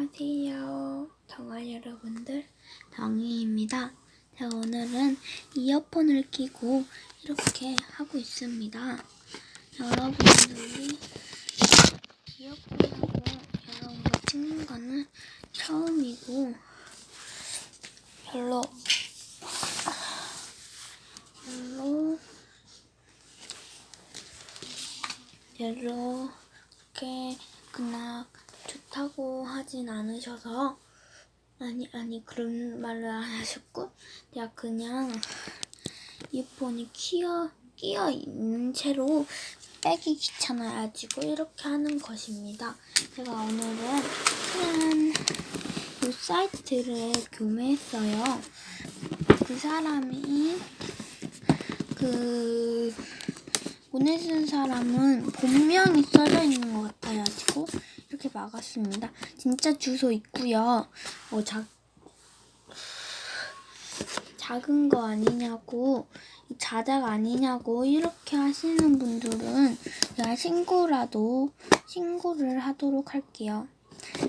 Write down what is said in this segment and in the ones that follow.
안녕하세요. 동아 여러분들, 덩이입니다. 제가 오늘은 이어폰을 끼고 이렇게 하고 있습니다. 여러분들이 이어폰하고 여러분과 찍는 거는 처음이고 별로 별로 별로 그렇게 그냥 좋다고 하진 않으셔서 아니 아니 그런 말을 안 하셨고 그냥 그냥 이어폰이 끼어 끼어 있는 채로 빼기 귀찮아가지고 이렇게 하는 것입니다. 제가 오늘은 그냥 이 사이트를 구매했어요. 그 사람이 그 보내준 사람은 본명이 써져 있는 것 같아가지고 이렇게 막았습니다. 진짜 주소 있고요. 어, 작 작은 거 아니냐고 자작 아니냐고 이렇게 하시는 분들은 제가 신고라도 신고를 하도록 할게요.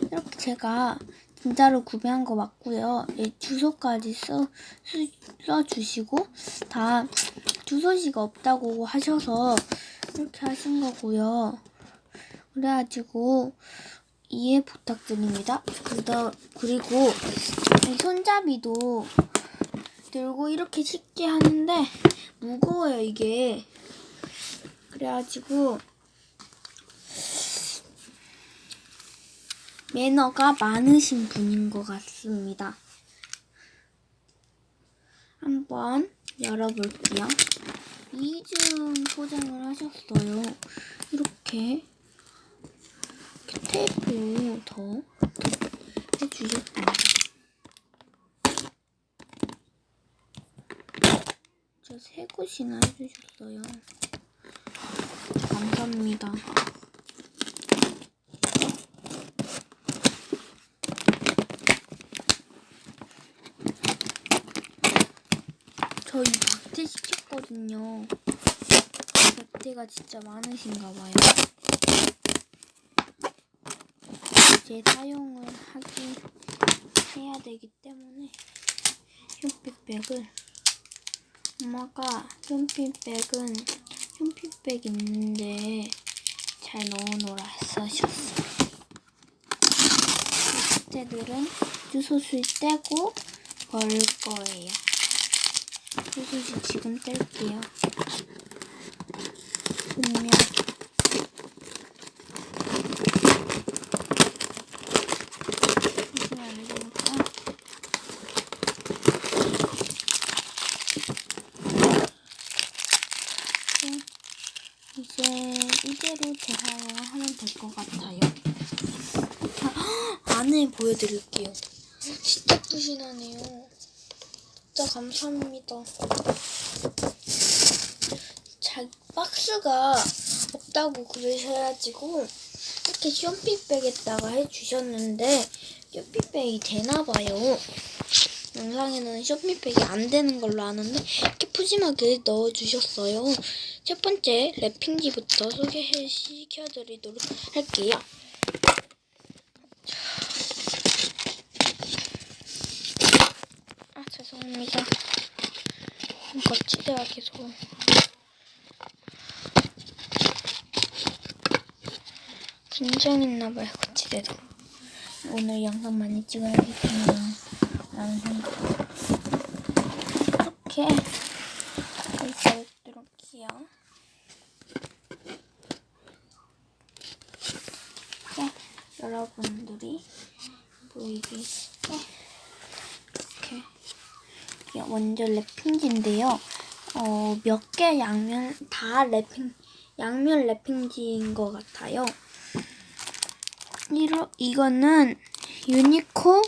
이렇게 제가 진짜로 구매한 거 맞고요. 이 주소까지 써, 수- 써주시고 다 주소지가 없다고 하셔서 이렇게 하신 거고요. 그래가지고 이해 부탁드립니다. 그리고 이 손잡이도 들고 이렇게 쉽게 하는데 무거워요 이게. 그래가지고 매너가 많으신 분인 것 같습니다. 한번 열어볼게요. 이중 포장을 하셨어요. 이렇게 테이프 더 해주셨습니다. 저 세 곳이나 해주셨어요. 감사합니다. 저희 박태 시켰거든요. 박태가 진짜 많으신가 봐요. 이제 사용을 하기 해야 되기 때문에 쇼핑백을 엄마가 쇼핑백은 쇼핑백 있는데 잘 넣어놓으라 써셨어요. 박태들은 주소술 떼고 버릴 거예요. 소시지 지금 뗄게요. 분명 이게 안 되니까 이제 이제 이대로 재활 하면 될 것 같아요. 아, 안에 보여드릴게요. 진짜 푸신하네요. 진짜 감사합니다. 자, 박스가 없다고 그러셔가지고 이렇게 쇼핑백에다가 해주셨는데 쇼핑백이 되나봐요. 영상에는 쇼핑백이 안 되는 걸로 아는데 이렇게 푸짐하게 넣어주셨어요. 첫 번째 랩핑지부터 소개시켜드리도록 할게요. 아 죄송합니다. 거치대가 계속 긴장했나봐요 거치대도. 오늘 영상 많이 찍어야겠구나 라는 생각. 이렇게 이렇게 이렇게요. 이렇게 여러분들이 보이게 이렇게 이게 먼저 랩핑지인데요. 어, 몇 개 양면 다 랩핑 양면 랩핑지인 것 같아요. 이러, 이거는 유니콘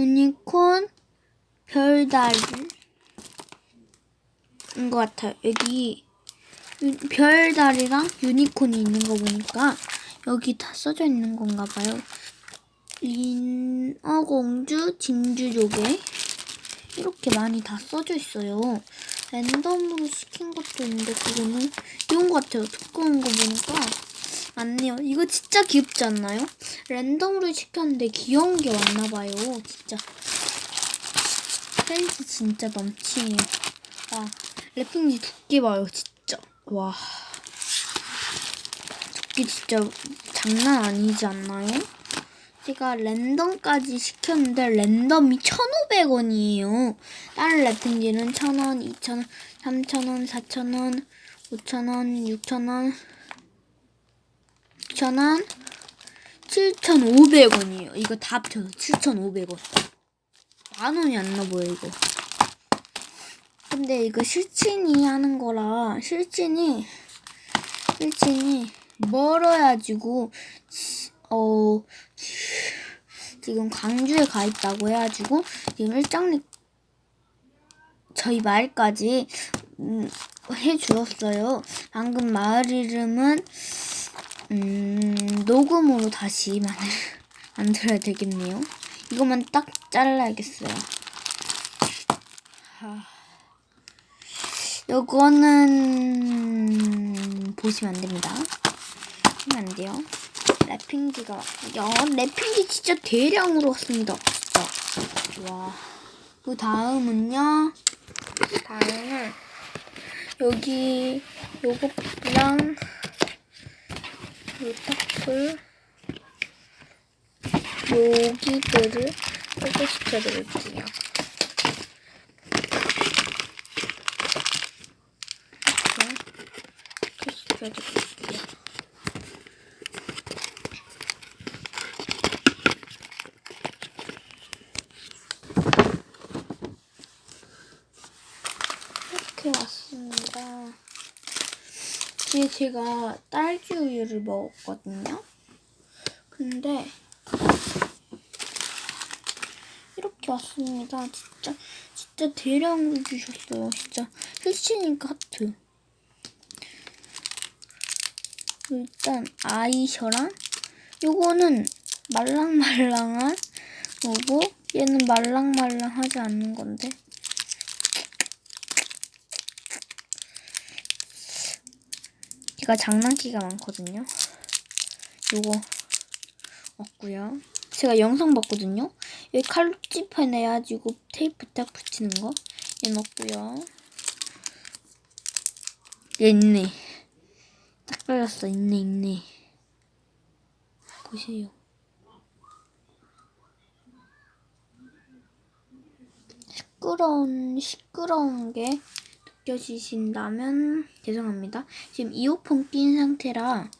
유니콘 별달인 것 같아요. 여기 유- 별달이랑 유니콘이 있는 거 보니까 여기 다 써져 있는 건가 봐요. 인어공주 진주조개 이렇게 많이 다 써져 있어요. 랜덤으로 시킨 것도 있는데 그거는 이런 것 같아요. 두꺼운 거 보니까 맞네요. 이거 진짜 귀엽지 않나요? 랜덤으로 시켰는데 귀여운 게 왔나봐요. 진짜. 센스 진짜 넘치네요. 와, 랩핑지 두께 봐요. 진짜. 와. 두께 진짜 장난 아니지 않나요? 제가 랜덤까지 시켰는데 랜덤이 1,500원이에요. 다른 랩핑지는 1,000원, 2,000원, 3,000원, 4,000원, 5,000원, 6,000원, 6,000원, 7,500원이에요. 이거 다 합쳐서 7,500원. 만 원이 안 나보여 이거. 근데 이거 실친이 하는 거라 실친이 실친이 멀어야지고 어 지금 광주에 가 있다고 해가지고 지금 일장리 저희 마을까지 음, 해주었어요. 방금 마을 이름은 음, 녹음으로 다시 만, 만들어야 되겠네요. 이것만 딱 잘라야겠어요. 하, 요거는 보시면 안 됩니다. 보시면 안 돼요. 랩핑지가 야 랩핑지 진짜 대량으로 왔습니다. 진짜 와. 그 다음은요. 다음은 여기 요거랑 요 타플 여기들을 소개시켜 드릴게요. 이렇게 시켜 드릴게요. 이렇게 왔습니다. 뒤에 제가 딸기 우유를 먹었거든요. 근데 이렇게 왔습니다. 진짜 진짜 대량으로 주셨어요. 진짜 실시니까 하트. 일단 아이셔랑 요거는 말랑말랑한 거고 얘는 말랑말랑하지 않는 건데 얘가 장난기가 많거든요. 요거 없고요. 제가 영상 봤거든요. 여기 칼로 찝어내가지고 테이프 딱 붙이는 거. 얘는 없고요. 얘 있네. 딱 걸렸어. 있네, 있네. 보세요. 시끄러운, 시끄러운 게 느껴지신다면 죄송합니다. 지금 이어폰 낀 상태라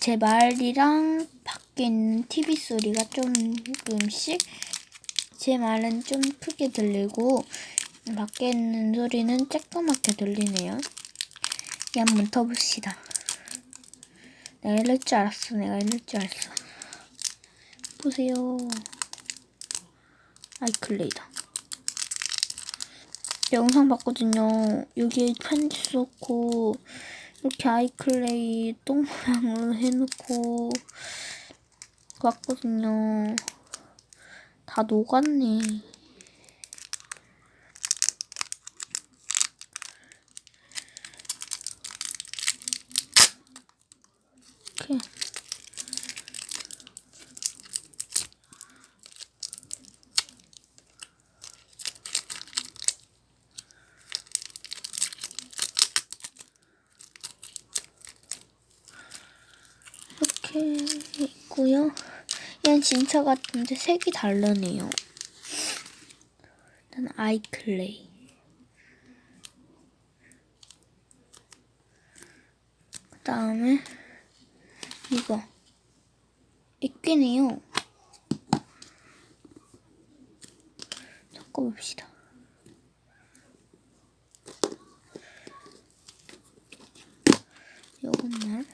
제 말이랑 밖에 있는 TV 소리가 조금씩 제 말은 좀 크게 들리고 밖에 있는 소리는 쬐끄맣게 들리네요. 이 한번 더 봅시다. 내가 이럴 줄 알았어. 내가 이럴 줄 알았어. 보세요. 아이클레이다. 영상 봤거든요. 여기에 편지 썼고 이렇게 아이클레이 똥 모양으로 해놓고 왔거든요. 다 녹았네. 이렇게 있고요. 얘는 진짜 같은데 색이 다르네요. 일단 아이클레이. 그 다음에 이거 액괴네요. 섞어봅시다. 요것만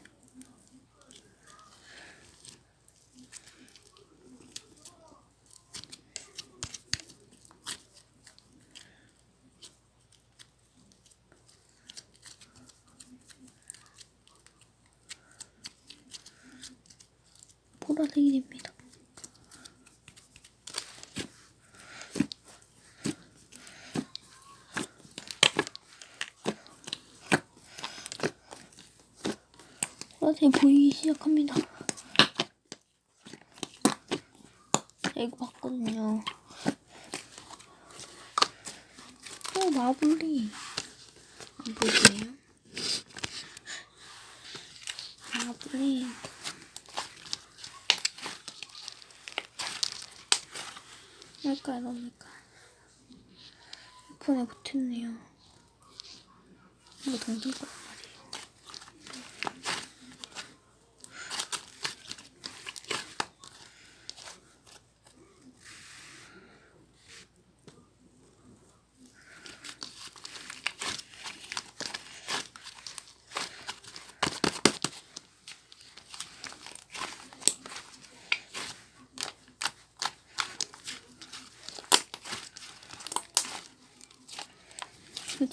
보라색이 됩니다. 보라색이 보이기 시작합니다. 자, 이거 봤거든요. 어, 마블리. 안 보이세요? 마블리. 뭘까요, 뭡니까? 폰에 붙었네요. 이거 동전 거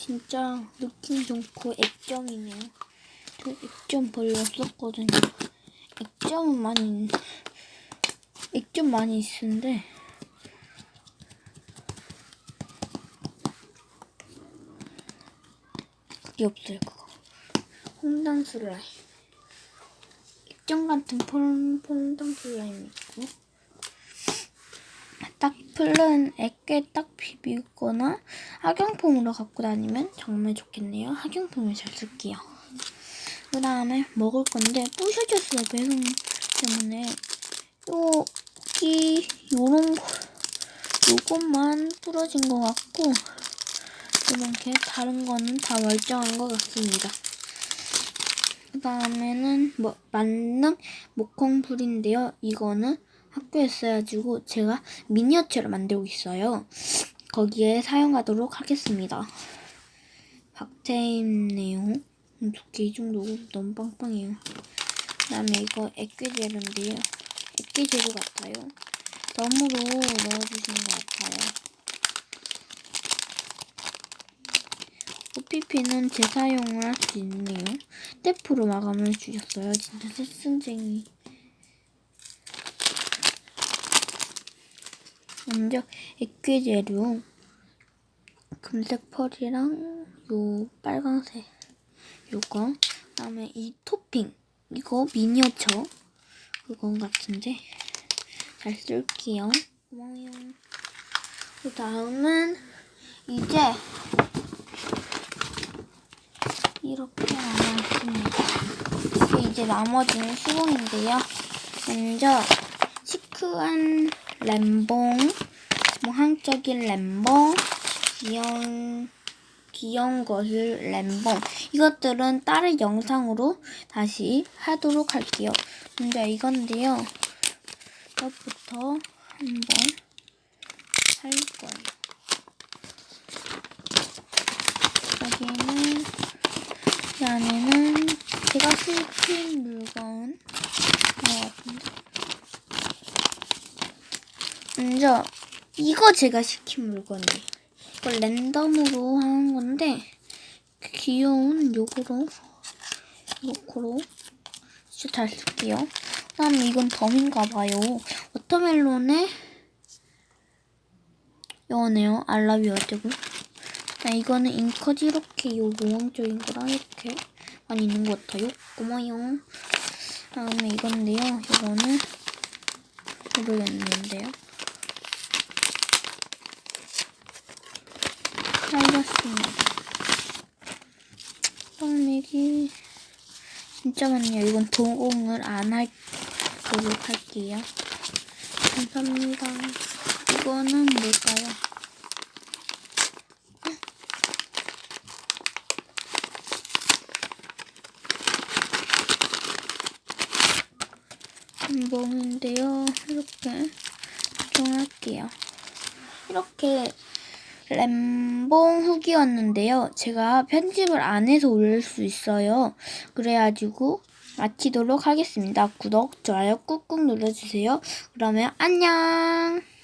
진짜 느낌 좋고 액정이네요. 저 액정 별로 없었거든요. 액정은 많이 액정 많이 있는데 그게 없어요. 그거 홍당 슬라임 액정 같은 폴 슬라임 있 풀은 액괴 딱 비비거나 학용품으로 갖고 다니면 정말 좋겠네요. 학용품을 잘 쓸게요. 그 다음에 먹을 건데 부셔졌어요. 배송 때문에 여기 요런 거 요것만 부러진 것 같고 이렇게 다른 거는 다 멀쩡한 것 같습니다. 그 다음에는 뭐 만능 목콩불인데요. 이거는 학교에 써가지고 제가 미니어처를 만들고 있어요. 거기에 사용하도록 하겠습니다. 박테임 내용 어떻게 이 정도 너무 빵빵해요. 그 다음에 이거 액괴재료인데요. 액괴재료 같아요. 덤으로 넣어주시는 것 같아요. OPP는 재사용을 할 수 있네요. 테프로 마감을 주셨어요. 진짜 새순쟁이. 먼저 액괴재료 금색 펄이랑 요 빨강색 요거 그다음에 이 토핑 이거 미니어처 그건 같은데 잘 쓸게요. 고마워요. 그 다음은 이제 이렇게 남아있습니다. 이게 이제 나머지는 수봉인데요. 먼저 시크한 램봉, 뭐 한적인 램봉, 귀여운 귀여운 것을 램봉. 이것들은 다른 영상으로 다시 하도록 할게요. 먼저 이건데요. 이것부터 한번 할 거예요. 여기는 이 안에는 제가 시킨 물건 것 같은데. 먼저 이거 제가 시킨 물건이에요. 이거 랜덤으로 하는 건데 귀여운 요거로 요거로 진짜 잘 쓸게요. 그다음에 이건 덤인가 봐요. 워터멜론에 이거네요. 알라비 어쩌고. 이거는 잉커지 이렇게 요 모형적인 거랑 이렇게 많이 있는 것 같아요. 고마워요. 다음에 이건데요. 이거는 모르겠는데요. 살렸습니다. 떡내기 진짜 많네요. 이건 도공을 안 하도록 할게요. 감사합니다. 이거는 뭘까요? 햄봉인데요. 이렇게 조정할게요. 이렇게 램 봉 후기였는데요. 제가 편집을 안 해서 올릴 수 있어요. 그래가지고 마치도록 하겠습니다. 구독, 좋아요 꾹꾹 눌러주세요. 그러면 안녕!